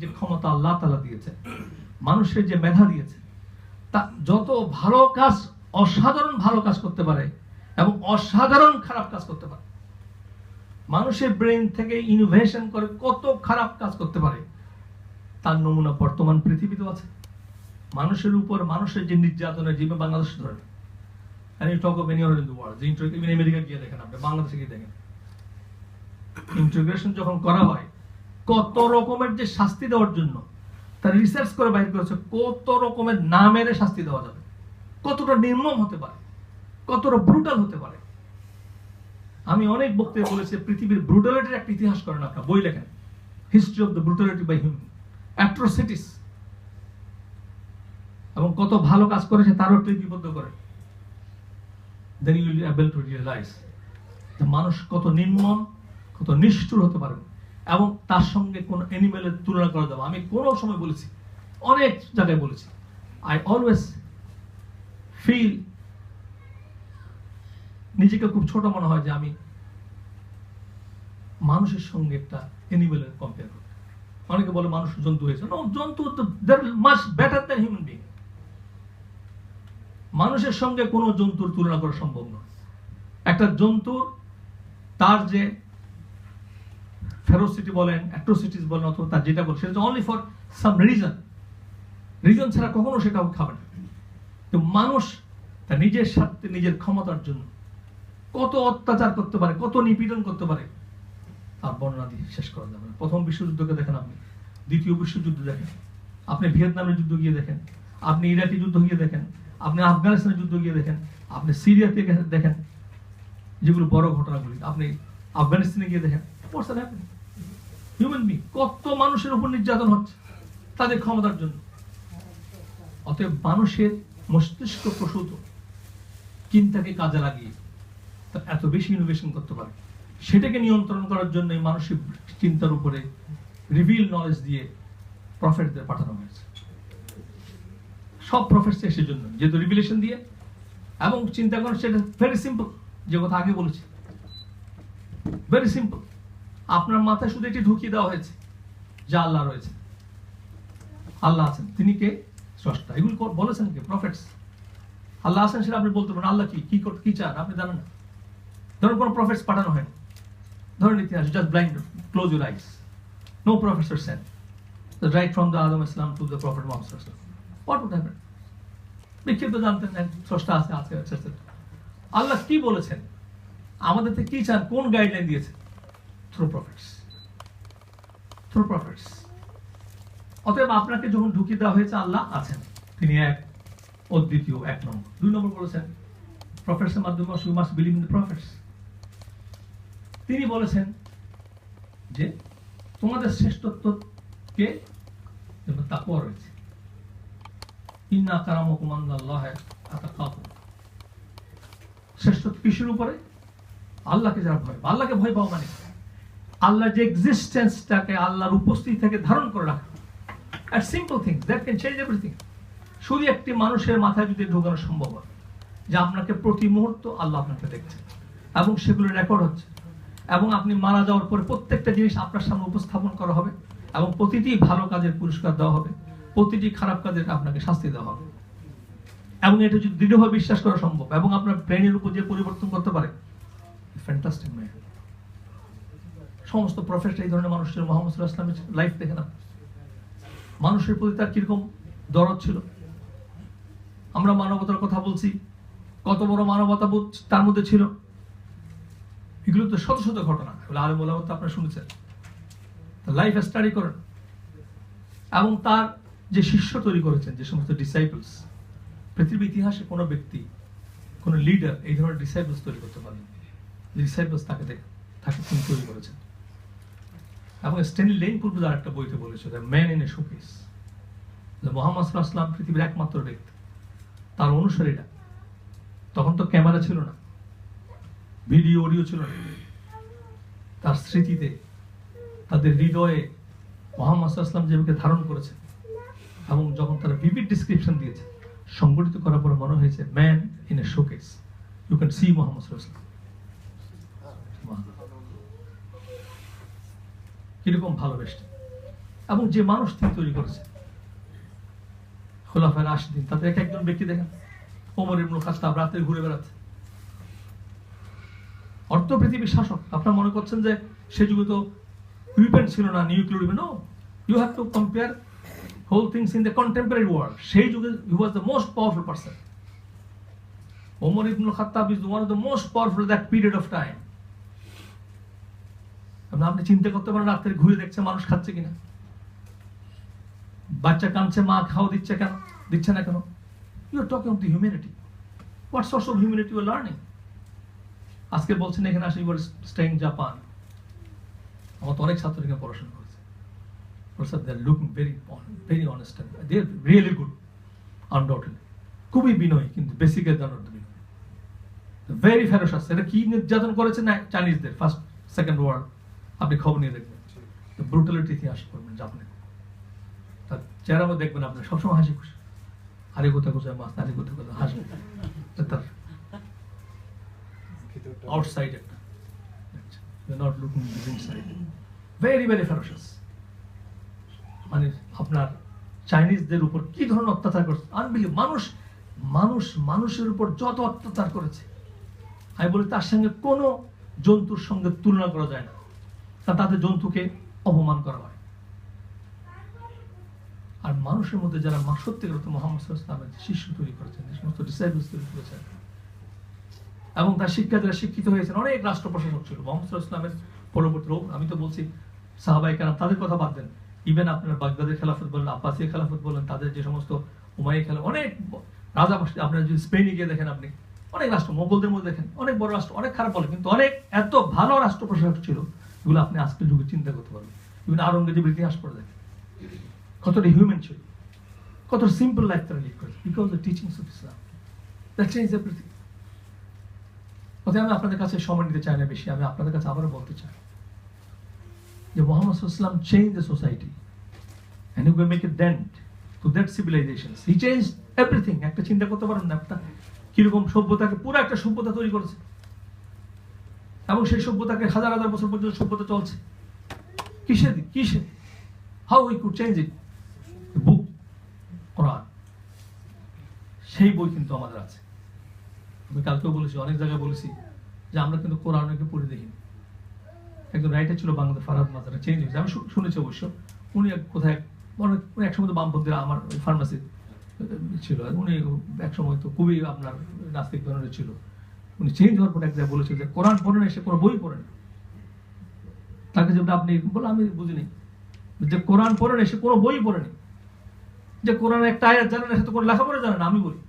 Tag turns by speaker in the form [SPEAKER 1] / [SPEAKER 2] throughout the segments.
[SPEAKER 1] যে ক্ষমতা আল্লাহ তালা দিয়েছে মানুষের যে মেধা দিয়েছে, তা যত ভালো কাজ, অসাধারণ ভালো কাজ করতে পারে এবং অসাধারণ খারাপ কাজ করতে পারে। মানুষের ব্রেন থেকে ইনোভেশন করে কত খারাপ কাজ করতে পারে, তার নমুনা বর্তমান পৃথিবীতেও আছে। মানুষের উপর মানুষের যে নির্যাতনের জীবন বাংলাদেশ ধরে আমেরিকা গিয়ে দেখেন আপনি, বাংলাদেশে গিয়ে দেখেন। ইন্টিগ্রেশন যখন করা হয় কত রকমের যে শাস্তি দেওয়ার জন্য তার রিসার্চ করে বাইর করেছে, কত রকমের না মেরে শাস্তি দেওয়া যাবে। কতটা নির্মম হতে পারে, কতটা ব্রুটাল হতে পারে। আমি অনেক বক্তব্য বলেছি, পৃথিবীর ব্রুটালিটির একটা ইতিহাস করেন আপনার, বই লেখেন। History of the brutality by human atrocities এবং কত ভালো কাজ করেছে, তারও লিপিবদ্ধ করে দেন ইউ এবল টু রিয়েলাইজ মানুষ কত নির্মম, কত নিষ্ঠুর হতে পারে এবং তার সঙ্গে কোন অ্যানিমেলের তুলনা করা যাবে আমি কোনো সময় বলেছি, অনেক জায়গায় বলেছি। আই অলওয়েজ ফিল নিজেকে খুব ছোট মনে হয় যে আমি মানুষের সঙ্গে একটা অ্যানিমেলের কম্পেয়ার করি। অনেকে বলে মানুষ জন্তু হয়েছে। নো জন্তু তো মাস বেটার দ্যান হিউম্যান বিং মানুষের সঙ্গে কোনো জন্তুর তুলনা করা সম্ভব নয়। একটা জন্তুর তার যে ফেরোসিটি বলেন অ্যাট্রোসিটিস বলেন, অথবা তার যেটা বলেন, সেটা only for some reason reason ছাড়া কখনো সে কাউকে খাবে না। তো মানুষ তার নিজের স্বার্থে, নিজের ক্ষমতার জন্য কত অত্যাচার করতে পারে, কত নিপীড়ন করতে পারে, তার বর্ণনা দিয়ে শেষ করা যাবে না। প্রথম বিশ্বযুদ্ধকে দেখেন আপনি, দ্বিতীয় বিশ্বযুদ্ধ দেখেন। আপনি ভিয়েতনামের যুদ্ধ গিয়ে দেখেন, আপনি ইরাকি যুদ্ধ গিয়ে দেখেন, আপনি আফগানিস্তানের যুদ্ধ গিয়ে দেখেন, আপনি সিরিয়াতে দেখেন, যেগুলো বড় ঘটনাগুলি, আপনি আফগানিস্তানে গিয়ে দেখেন হিউম্যান বিং কত মানুষের উপর নির্যাতন হচ্ছে তাদের ক্ষমতার জন্য। অতএব মানুষের মস্তিষ্ক প্রসূত, চিন্তাকে কাজে লাগিয়ে তা এত বেশি ইনোভেশন করতে পারে। সেটাকে নিয়ন্ত্রণ করার জন্য মানসিক চিন্তার উপরে রিভিল নলেজ দিয়ে প্রফেটদের পাঠানো হয়েছে। সব প্রফেটস এসের জন্য যেহেতু রিভিলেশন দিয়ে, এবং চিন্তা করেন সেটা ভেরি সিম্পল যে কথা আগে বলেছি। ভেরি সিম্পল আপনার মাথায় শুধু এটি ঢুকিয়ে দেওয়া হয়েছে যা আল্লাহ রয়েছে। আল্লাহ আছেন। তিনি কে? স্রষ্টা। এগুলো বলেছেন কে? প্রফেটস। আল্লাহ আছেন সেটা আপনি বলতে পারেন। আল্লাহ কি? কি কি চান? আপনি জানেন না। ধরুন কোনো প্রফেটস পাঠানো হয়নি। ধরুন ইতিহাস just blind close your eyes no professor sent right from the Adam Islam to the prophet Muhammad what would happen বিক্ষিপ্ত জানতেন স্রষ্টা আছে আছে। আল্লাহ কি বলেছেন? আমাদের থেকে কি চান? কোন গাইডলাইন দিয়েছে থ্রু প্রফিটস থ্রু প্রফিটস অতএব আপনাকে যখন ঢুকিয়ে দেওয়া হয়েছে, আল্লাহ আছেন। তিনি এক অদ্বিতীয় এক নম্বর। দুই নম্বর বলেছেন প্রফেটসের মাধ্যমে you must believe in the prophets তিনি বলেছেন যে, তোমাদের শ্রেষ্ঠত্ব কে যেমন তাকুয়া রয়েছে। ইন্না কারামকুম আল্লাহ আতাকাকুম। শ্রেষ্ঠত্ব কিসের উপরে? আল্লাহকে যারা ভয় আল্লাহকে ভয় পাওয়া মানে আল্লাহর যে এক্সিস্টেন্সটাকে আল্লাহর উপস্থিতি থেকে ধারণ করে রাখা। আর simple thing that can change everything শুধু একটি মানুষের মাথায় যদি ঢোকানো সম্ভব হয়, যে আপনাকে প্রতি মুহূর্ত আল্লাহ আপনাকে দেখছেন এবং সেগুলো রেকর্ড হচ্ছে, এবং আপনি মারা যাওয়ার পরে প্রত্যেকটা জিনিস আপনার সামনে উপস্থাপন করা হবে, এবং প্রতিটি ভালো কাজের পুরস্কার দেওয়া হবে, প্রতিটি খারাপ কাজের আপনাকে শাস্তি দেওয়া হবে। এবং এটা যদি দৃঢ়ভাবে বিশ্বাস করা সম্ভব, এবং আপনার ব্রেনের উপর যে পরিবর্তন করতে পারে ফ্যান্টাস্টিক ম্যান সমস্ত প্রফেসর এই ধরনের মানুষ ছিল মোহাম্মদ ইসলামের লাইফ দেখে না। মানুষের প্রতি তার কীরকম দরদ ছিল? আমরা মানবতার কথা বলছি, কত বড় মানবতা বোধ তার মধ্যে ছিল? এগুলো তো শত শত ঘটনা। এগুলো আলম ওলামত তো আপনারা শুনেছেন। লাইফ স্টাডি করেন। এবং তার যে শিষ্য তৈরি করেছেন, যে সমস্ত ডিসাইপলস পৃথিবীর ইতিহাসে কোনো ব্যক্তি, কোনো লিডার এই ধরনের ডিসাইপলস তৈরি করতে পারেন ডিসাইপলস তাকে দেখ, তাকে তিনি তৈরি করেছেন। এবং স্টেনলি লেন পূর্বে একটা বইতে বলেছে the man in a showcase Muhammad সাল্লাহ আসলাম পৃথিবীর একমাত্র ব্যক্তি। তার অনুসারীরা তখন তো ক্যামেরা ছিল না। ভিডিও, অডিও ছিল না। তার স্মৃতিতে, তাদের হৃদয়ে মোহাম্মদ আলাইহি যেভাবে ধারণ করেছে এবং যখন তারা ভিভিড ডিসক্রিপশন দিয়েছে সংগঠিত করার পর মনে হয়েছে man in a showcase you can see Muhammad সাল্লাল্লাহু কীরকম ভালোবেসেন এবং যে মানুষ তিনি তৈরি করেছেন। খোলাফের দিন তাদের এক একজন ব্যক্তি দেখেন, ওমর ইবনুল খাত্তাব রাতে ঘুরে বেড়াচ্ছে। অর্থ পৃথিবীর শাসক, আপনারা মনে করছেন যে সে যুগে তো উইপেন ছিল না nuclear weapon you have to compare whole things in the contemporary world সেই যুগে he was the most powerful person Omar ibnul Khattab is one of the most powerful that period of time আপনি চিন্তা করতে পারেন রাত্রে ঘুরে দেখছে মানুষ খাচ্ছে কিনা। বাচ্চা কাঁদছে, মা খাওয়া দিচ্ছে কেন? দিচ্ছে না কেন? You are talking of the humanity what source of humanity you learning আজকে বলছেন এখানে আসে ইউর স্টেইং জাপান আমার তো অনেক ছাত্র এখানে পড়াশোনা করেছে। Sir they are looking very very honest they are really good undoubtedly খুবই বিনয়ী, কিন্তু বেসিকের জানার বিনয়। ভেরি ফেরোসাস এটা কি নির্যাতন করেছে? না চাইনিজদের ফার্স্ট সেকেন্ড ওয়ার্ল্ড আপনি খবর নিয়ে দেখবেন। ব্রুটালিটি ইতিহাস করবেন জাপানে তার চেহারাও দেখবেন আপনি, সবসময় হাসি খুশি। আরে কোথায় কোথায় মাছ, আরে কোথায় কোথায় হাসি। তার আউটসাইড একটা। Not looking very very ferocious মানে আপনার চাইনিজদের উপর কি ধরনের অত্যাচার করছে? আনবিলিভ মানুষ মানুষ, মানুষের উপর যত অত্যাচার করেছে, আমি বলি তার সঙ্গে কোনো জন্তুর সঙ্গে তুলনা করা যায় না। তা তাদের জন্তুকে অপমান করা হয়। আর মানুষের মধ্যে যারা মা সত্যিকার অর্থে মোহাম্মদ ইসলামের শিষ্য তৈরি করেছেন, যে সমস্ত ডিসাইবলস তৈরি করেছেন, এবং তার শিক্ষা যারা শিক্ষিত হয়েছেন, অনেক রাষ্ট্র প্রশাসক ছিল। মোহাম্মদ ইসলামের পরবর্তী রোগ আমি তো বলছি সাহাবাই কেন তাদের কথা বাদ দেন। ইভেন আপনার বাগদাদের খেলাফত বলেন, আব্বাসীয় খেলাফত বলেন, তাদের যে সমস্ত উমাই খেলা, অনেক রাজা আপনার যদি স্পেনে গিয়ে দেখেন আপনি, অনেক রাষ্ট্র, মোগলদের মধ্যে দেখেন, অনেক বড় রাষ্ট্র, অনেক খারাপ বলে কিন্তু অনেক, এত ভালো রাষ্ট্র প্রশাসক ছিল এগুলো আপনি আজকের যুগে চিন্তা করতে পারবেন। ইভেন আরঙ্গজেবের ইতিহাস পড়ে দেখেন। কতটা হিউম্যান ছিল। কত সিম্পল লাইফ তারা লিড করেছে। Because the teachings of Islam that change everything অতএব আমি আপনাদের কাছে সময় নিতে চাই না বেশি। আমি আপনাদের কাছে আবারও বলতে চাই যে Muhammad Islam change the society and you make a dent to that civilisation he change everything একটা চিন্তা করতে পারেন না, একটা কীরকম সভ্যতাকে, পুরো একটা সভ্যতা তৈরি করেছে। এবং সেই সভ্যতাকে হাজার হাজার বছর পর্যন্ত সভ্যতা চলছে। কিসের কিসের? How we could change it book কোরআন সেই বই কিন্তু আমাদের আছে। আমি কালকেও বলেছি, অনেক জায়গায় বলেছি যে আমরা কিন্তু কোরআনকে পড়ে দেখিনি। একজন রাইটার ছিল বাংলাদেশ ফারাদ মাজারা চেঞ্জ হয়েছে। আমি শুনেছি অবশ্য। উনি কোথায় অনেক এক সময় তো বামপন্থীরা আমার ফার্মাসি ছিল। উনি এক সময় তো খুবই আপনার নাস্তিক ধরনের ছিল। উনি চেঞ্জ হওয়ার পর এক জায়গায় বলেছে যে কোরআন পড়েন এসে কোনো বই পড়েন তাকে যেটা আপনি বলে, আমি বুঝিনি। যে কোরআন পড়েন এসে কোনো বই পড়েনি যে কোরআন একটা আয়াত জানেন সে তো কোনো লেখাপড়া জানেন আমি বলি।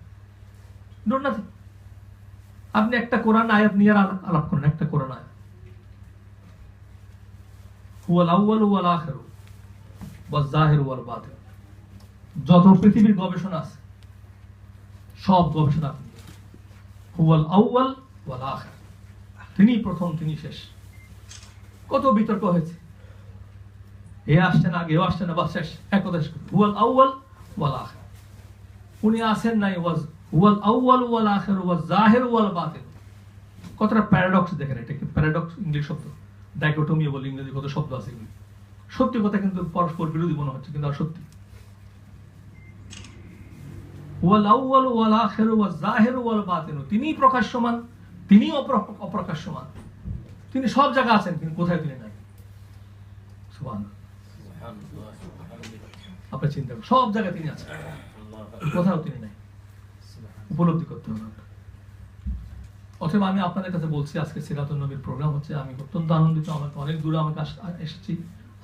[SPEAKER 1] আপনি একটা কোরআন আয়াত নিয়ে আলাপ করেন, একটা কোরআন আয়াত। যত পৃথিবীর গবেষণা আছে, সব গবেষণা আপনি হুয়াল আউয়াল তিনি প্রথম তিনি শেষ। কত বিতর্ক হয়েছে? এ আসছে না আগে আসছে না বা শেষ। এক হুয়াল ওয়াল আখির। উনি আসেন নাই, ওয়াজ হুয়াল ওয়াল আখির, ওয়াজ জাহির, ওয়াল বাতিন কতটা প্যারাডক্স দেখেন প্যারাডক্স ইংলিশ শব্দ। ডাইকোটমি বলে ইংরেজি কত শব্দ আছে এগুলি। সত্যি কথা কিন্তু পরস্পর বিরোধী মনে হচ্ছে, কিন্তু আর সত্যি। ওয়াল ওয়াল আখির জাহির, ওয়াল বাতিন তিনি প্রকাশ্যমান। তিনি অপ্রকাশ্যমান তিনি সব জায়গায় আছেন, কিন্তু কোথায় তিনি নাই? আপনার চিন্তা করুন, সব জায়গায় তিনি আছেন। কোথাও তিনি নাই। উপলব্ধি করতে হবে অথবা আমি আপনাদের কাছে বলছি, আজকে সিরাতুল নবীর প্রোগ্রাম হচ্ছে, আমি অত্যন্ত আনন্দিত, আমাকে অনেক দূরে আমাকে এসেছি।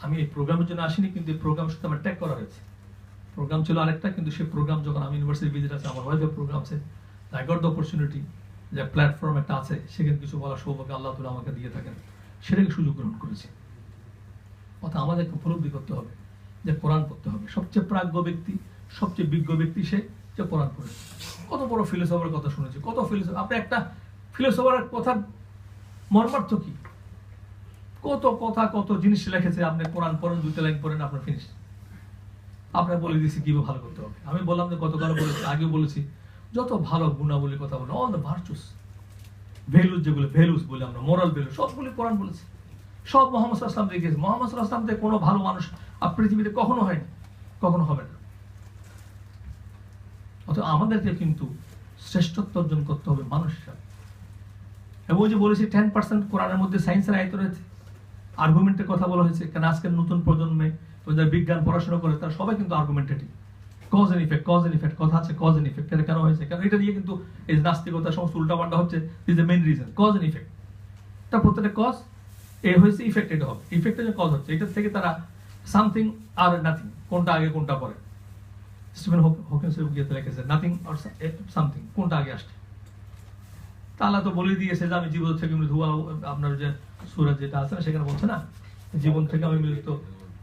[SPEAKER 1] আমি এই প্রোগ্রামের জন্য আসিনি, কিন্তু এই প্রোগ্রাম সাথে আমার ট্যাগ করা হয়েছে। প্রোগ্রাম ছিল আরেকটা, কিন্তু সেই প্রোগ্রাম যখন আমি ইউনিভার্সিটি ভিজিট আছে, আমার ওয়াইফের প্রোগ্রাম আছে আই গট দ্য অপরচুনিটি যে প্ল্যাটফর্ম একটা আছে, সেখানে কিছু বলার সৌভাগ্য আল্লাহ তুলে আমাকে দিয়ে থাকেন। সেটাকে সুযোগ গ্রহণ করেছি। অর্থাৎ আমাদেরকে উপলব্ধি করতে হবে, যে কোরআন পড়তে হবে। সবচেয়ে প্রাজ্ঞ ব্যক্তি, সবচেয়ে বিজ্ঞ ব্যক্তি সে যে কোরআন পড়েছে কত বড় ফিলোসফার কথা শুনেছি, কত ফিলোসফার আপনি একটা ফিলোসফার কথার মর্মার্থ কি? কত কথা, কত জিনিস লিখেছে, আপনি কোরআন পড়েন, দুইটা লাইন পড়েন, আপনার ফিনিশ আপনার বলে দিয়েছি কীভাবে ভালো করতে হবে। আমি বললাম যে গতকাল বলেছি আগে বলেছি যত ভালো গুণাবলী কথা বলে অল দ্য ভার্চুস ভ্যালুস যেগুলো ভ্যালুস বলে আমরা মোরাল ভ্যালু সবগুলি কোরআন বলেছে। সব মোহাম্মদ আসলাম দেখিয়েছে। মোহাম্মদ আসলাম থেকে কোনো ভালো মানুষ আর পৃথিবীতে কখনো হয় না, কখনো হবে না। অথবা আমাদেরকে কিন্তু শ্রেষ্ঠত্ব অর্জন করতে হবে মানুষ হিসাবে এবং যে বলেছি টেন পার্সেন্ট কোরআনের মধ্যে সায়েন্সের আয়ত রয়েছে। আর্গুমেন্টের কথা বলা হয়েছে, কেন আজকের নতুন প্রজন্মে, যারা বিজ্ঞান, পড়াশোনা করে, তারা সবাই কিন্তু argumentative cause and effect cause and effect কথা আছে কজ এন্ড ইফেক্ট এটা কেন হয়েছে? কারণ এটা দিয়ে কিন্তু এই নাস্তিকতা সমস্ত উল্টাপাল্টা হচ্ছে is the main reason cause and effect তার প্রত্যেকটা কজ এ হয়েছে ইফেক্ট এটা হবে। ইফেক্টের যে কজ হচ্ছে। এটা থেকে তারা সামথিং আর নাথিং কোনটা আগে, কোনটা পরে। স্টিফেন হকিন্সের গিয়েতে লিখেছে নাথিং আর সামথিং কোনটা আগে আসছে? তা আল্লাহ তো বলে দিয়েছে যে, আমি জীবন থেকে মৃত ধোয়া আপনার যে সুরাজ যেটা আছে সেখানে বলছে না, জীবন থেকে আমি মৃত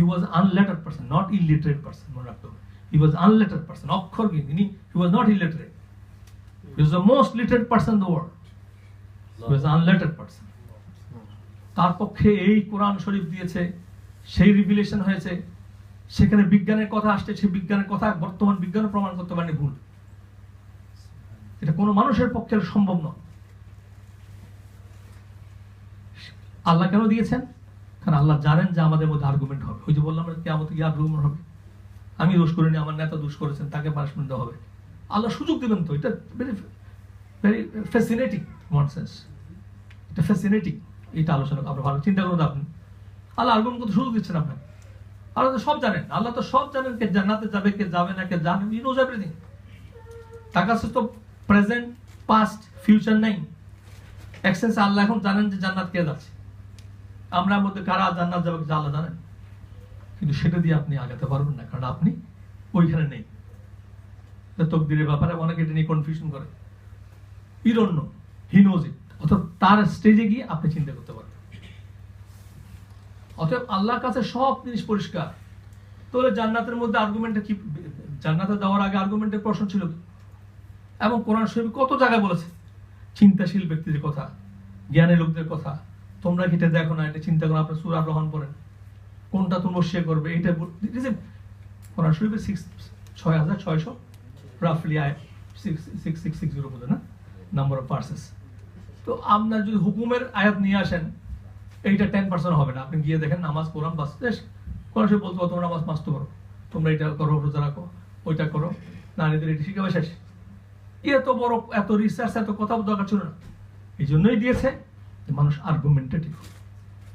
[SPEAKER 1] he was unlettered person not illiterate person মনে রাখতে হবে হি ওয়াজ আনলেটার্ড পার্সন অক্ষর তিনি he was not illiterate he was the most literate person the world he was unlettered person তার পক্ষে এই কোরআন শরীফ দিয়েছে, সেই রিভিলেশন হয়েছে। সেখানে বিজ্ঞানের কথা আসছে, সেই বিজ্ঞানের কথা বর্তমান বিজ্ঞান প্রমাণ করতে পারেনি ভুল। এটা কোনো মানুষের পক্ষে সম্ভব নয়। আল্লাহ কেন দিয়েছেন? কারণ আল্লাহ জানেন যে আমাদের মধ্যে আর্গুমেন্ট হবে। ওই যে বললাম কেমন কি আর্গুমেন্ট হবে। আমি দোষ করিনি, আমার নেতা দোষ করেছেন, তাকে পানিশমেন্ট দেওয়া হবে। আল্লাহ সুযোগ দেবেন তো, এটা very very fascinating one sense এটা ফ্যাসিনেটিং এটা আলোচনা আপনি ভালো। চিন্তা করুন আপনি। আল্লাহ আর্গুমেন্ট করতে সুযোগ দিচ্ছেন আপনাকে। আল্লাহ তো সব জানেন, আল্লাহ তো সব জানেন কে জান্নাতে যাবে, কে যাবে না, কে জানেন ইউ নোজ এভরিথিং তার কাছে তো প্রেজেন্ট পাস্ট ফিউচার নেই। এক্সেন্স আল্লাহ এখন জানেন যে জান্নাত কে যাচ্ছে। আমরা মধ্যে কারা জান্নাত যাবে আল্লাহ জানেন? কিন্তু সেটা দিয়ে আপনি আগাতে পারবেন না, কারণ আপনি ওইখানে নেই। তকদিরের ব্যাপারে অনেকে এটা নিয়ে কনফিউশন করে। ইরণ্য হি অথবা তার স্টেজে গিয়ে আপনি চিন্তা করতে পারবেন। অতএব আল্লাহর কাছে সব জিনিস পরিষ্কার। তাহলে জান্নাতের মধ্যে আর্গুমেন্টে কি জান্নাতে দেওয়ার আগে আর্গুমেন্টের প্রশ্ন ছিল এবং কোরআন শরীফ কত জায়গায় বলেছে? চিন্তাশীল ব্যক্তিদের কথা জ্ঞানী লোকদের কথা তোমরা এটা দেখো না, এটা চিন্তা করো আপনার সুরা গ্রহণ করেন কোনটা তোমরা সে করবে, এটা কোরআন শরীফের সিক্স ছয় হাজার ছয়শো রাফলি আয় সিক্স সিক্স সিক্স জিরো বোধ না? নাম্বার অফ পার্সেস তো আপনার যদি হুকুমের আয়াত নিয়ে আসেন, এইটা টেন পার্সেন্ট হবে না। আপনি গিয়ে দেখেন নামাজ কোরআন বাস শেষ। কোরআন শরীফ বলতে তোমরা নামাজ মাস্ত করো তোমরা এটা করো, রোজা রাখো, ওইটা করো। নারীদের এটি শিখাবে শেষ। এত বড়, এত রিসার্চ এত কথা দরকার ছিল না। এই জন্যই দিয়েছে। মানুষ আর্গুমেন্টেটিভ